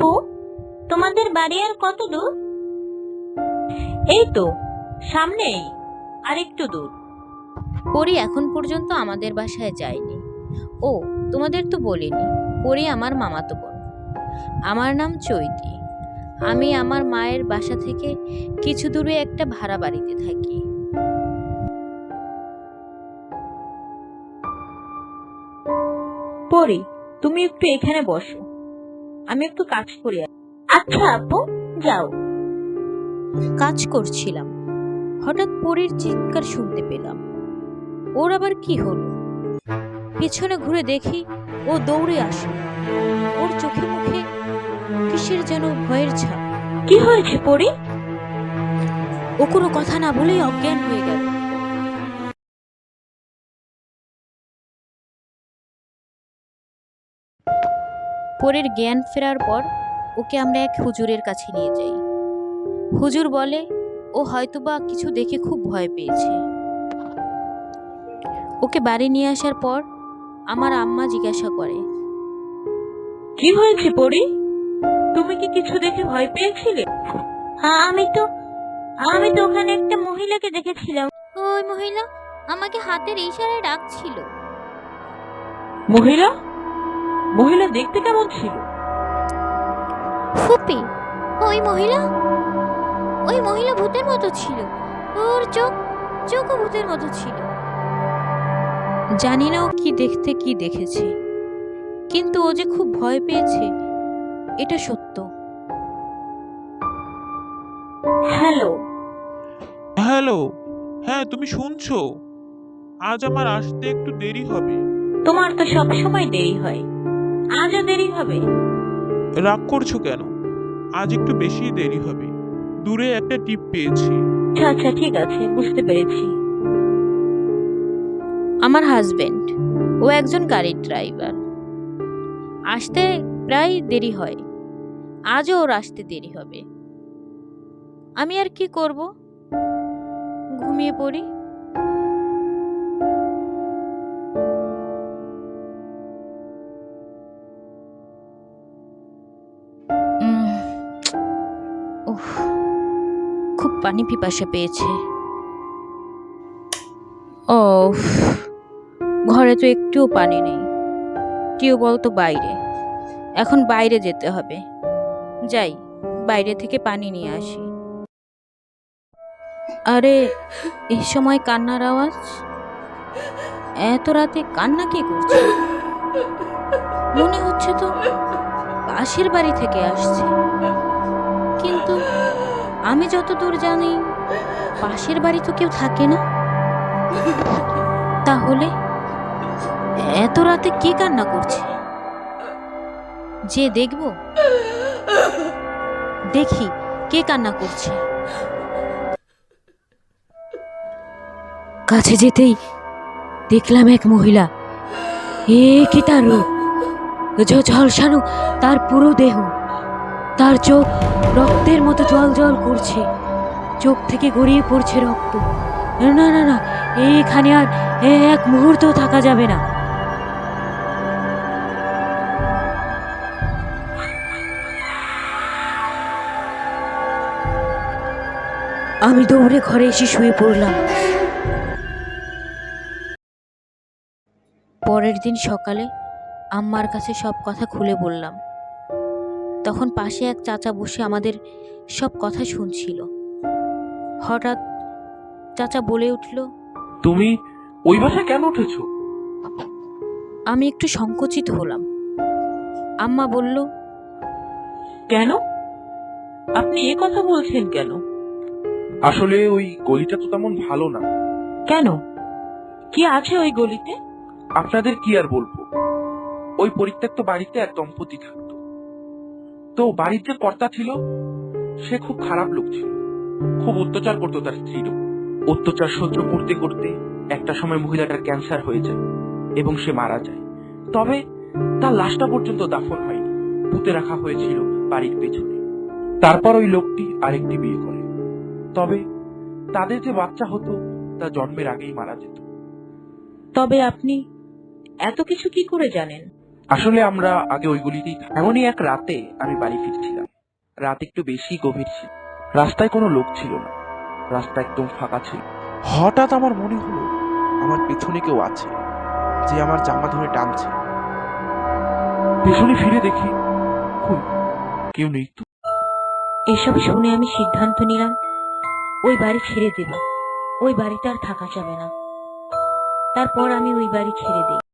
আপু তোমাদের বাড়ি আর কত দূর? এই তো সামনেই আর একটু দূর। পরি এখন পর্যন্ত আমাদের বাসায় যায়নি। ও তোমাদের তো বলিনি পরি আমার মামাতো বোন। আমার নাম চৈতি। আমি আমার মায়ের বাসা থেকে কিছু দূরে একটা ভাড়া বাড়িতে থাকি। পরি তুমি একটু এখানে বসো। আমি একটু কাজ করি। আচ্ছা আপু যাও। কাজ করছিলাম। হঠাৎ পরীর চিৎকার শুনতে পেলাম। ওর আবার কি হলো? পেছনে ঘুরে দেখি ও দৌড়ে আসে। ওর চোখে মুখে কিসের যেন ভয়ের ছাপ। কি হয়েছে পরি? ও কোনো কথা না বলেই অজ্ঞান হয়ে গেল। পরের জ্ঞান ফেরার পর ওকে আমরা এক হুজুরের কাছে নিয়ে যাই। হুজুর বলে ও হয়তোবা কিছু দেখে খুব ভয় পেয়েছে। ওকে বাড়ি নিয়ে আসার পর আমার আম্মা জিজ্ঞাসা করে কি হয়েছে পরি? তুমি কি কিছু দেখে ভয় পেয়েছিলে? হ্যাঁ আমি তো আমি তো ওখানে একটা মহিলাকে দেখেছিলাম। ওই মহিলা আমাকে হাতের ইশারায় ডাকছিল। মহিলা? মহিলা দেখতে কেমন ছিল? ফুপি ওই মহিলা? ওই মহিলা ভূতের মতো ছিল। ওর চোখ চোখও ভূতের মতো ছিল। জানি না ও কি দেখতে কি দেখেছে। কিন্তু ও যে খুব ভয় পেয়েছে এটা সত্য। হ্যালো। হ্যালো হ্যাঁ তুমি শুনছো? আজ আমার আসতে একটু দেরি হবে। তোমার তো সব সময় দেরি হয়। আজও দেরি হবে? রাগ করছ কেন? আজ একটু বেশি দেরি হবে। দূরে একটা টিপ পেয়েছি। আচ্ছা আচ্ছা ঠিক আছে বুঝতে পেরেছি। আমার হাজবেন্ড ও একজন গাড়ির ড্রাইভার। আসতে প্রায় দেরি হয়। আজও ওর আসতে দেরি হবে। আমি আর কি করব? ঘুমিয়ে পড়ি। উফ, খুব পানি পিপাসা পেয়েছে। ও ঘরে তো একটুও পানি নেই। টিউবওয়েল তো বাইরে। এখন বাইরে যেতে হবে। যাই বাইরে থেকে পানি নিয়ে আসি। আরে এই সময় কান্নার আওয়াজ? এত রাতে কান্না কে করছে? মনে হচ্ছে তো পাশের বাড়ি থেকে আসছে। আমি যতদূর জানি, পাশের বাড়ি তো কেউ থাকে না। তাহলে এত রাতে কে কান্না করছে? যে দেখব, দেখি কে কান্না করছে। কাছে যেতেই দেখলাম এক মহিলা। এ কি তার? রূপ ঝলসানো তার পুরো দেহ। তার চোখ রক্তের মতো জল জল করছে। চোখ থেকে গড়িয়ে পড়ছে রক্ত। না না না এখানে আর এক মুহূর্ত থাকা যাবে না। আমি দৌড়ে ঘরে এসে শুয়ে পড়লাম। পরের দিন সকালে আম্মার কাছে সব কথা খুলে বললাম। তখন পাশে এক চাচা বসে আমাদের সব কথা শুনছিল। হঠাৎ চাচা বলে উঠল তুমি ওই বাসায় কেন উঠেছো? আমি একটু সংকুচিত হলাম। আম্মা বলল কেন? আপনি এ কথা বলছেন কেন? আসলে ওই গলিটা তো তেমন ভালো না। কেন? কি আছে ওই গলিতে? আপনাদের কি আর বলব? ওই পরিত্যক্ত বাড়িতে এক দম্পতি থাকতো। তো বাড়ির যে কর্তা ছিল? সে খুব খারাপ লোক ছিল। খুব অত্যাচার করতো তার স্ত্রীর অত্যাচার সহ্য করতে করতে একটা সময় মহিলাটার ক্যান্সার হয়ে যায় এবং সে মারা যায়। তবে তার লাশটা পর্যন্ত দাফন হয়নি। পুঁতে রাখা হয়েছিল বাড়ির পেছনে। তারপর ওই লোকটি আরেকটি বিয়ে করে। তবে তাদের যে বাচ্চা হতো, তা জন্মের আগেই মারা যেত। তবে আপনি এত কিছু কি করে জানেন? আসলে আমরা আগে ওই গলিতেই এমনই এক রাতে আমি বাড়ি ফিরছিলাম। রাত একটু বেশি গভীর ছিল। রাস্তায় কোনো লোক ছিল না। রাস্তা একদম ফাঁকা ছিল। হঠাৎ আমার মনে হলো, আমার পেছনে কেউ আছে যে আমার জামা ধরে টানছে। পেছনে ফিরে দেখি কেউ নেই তো। এসব শুনে আমি সিদ্ধান্ত নিলাম, ওই বাড়ি ছেড়ে দেব। ওই বাড়িতে আর থাকা যাবে না। তারপর আমি ওই বাড়ি ছেড়ে দিই।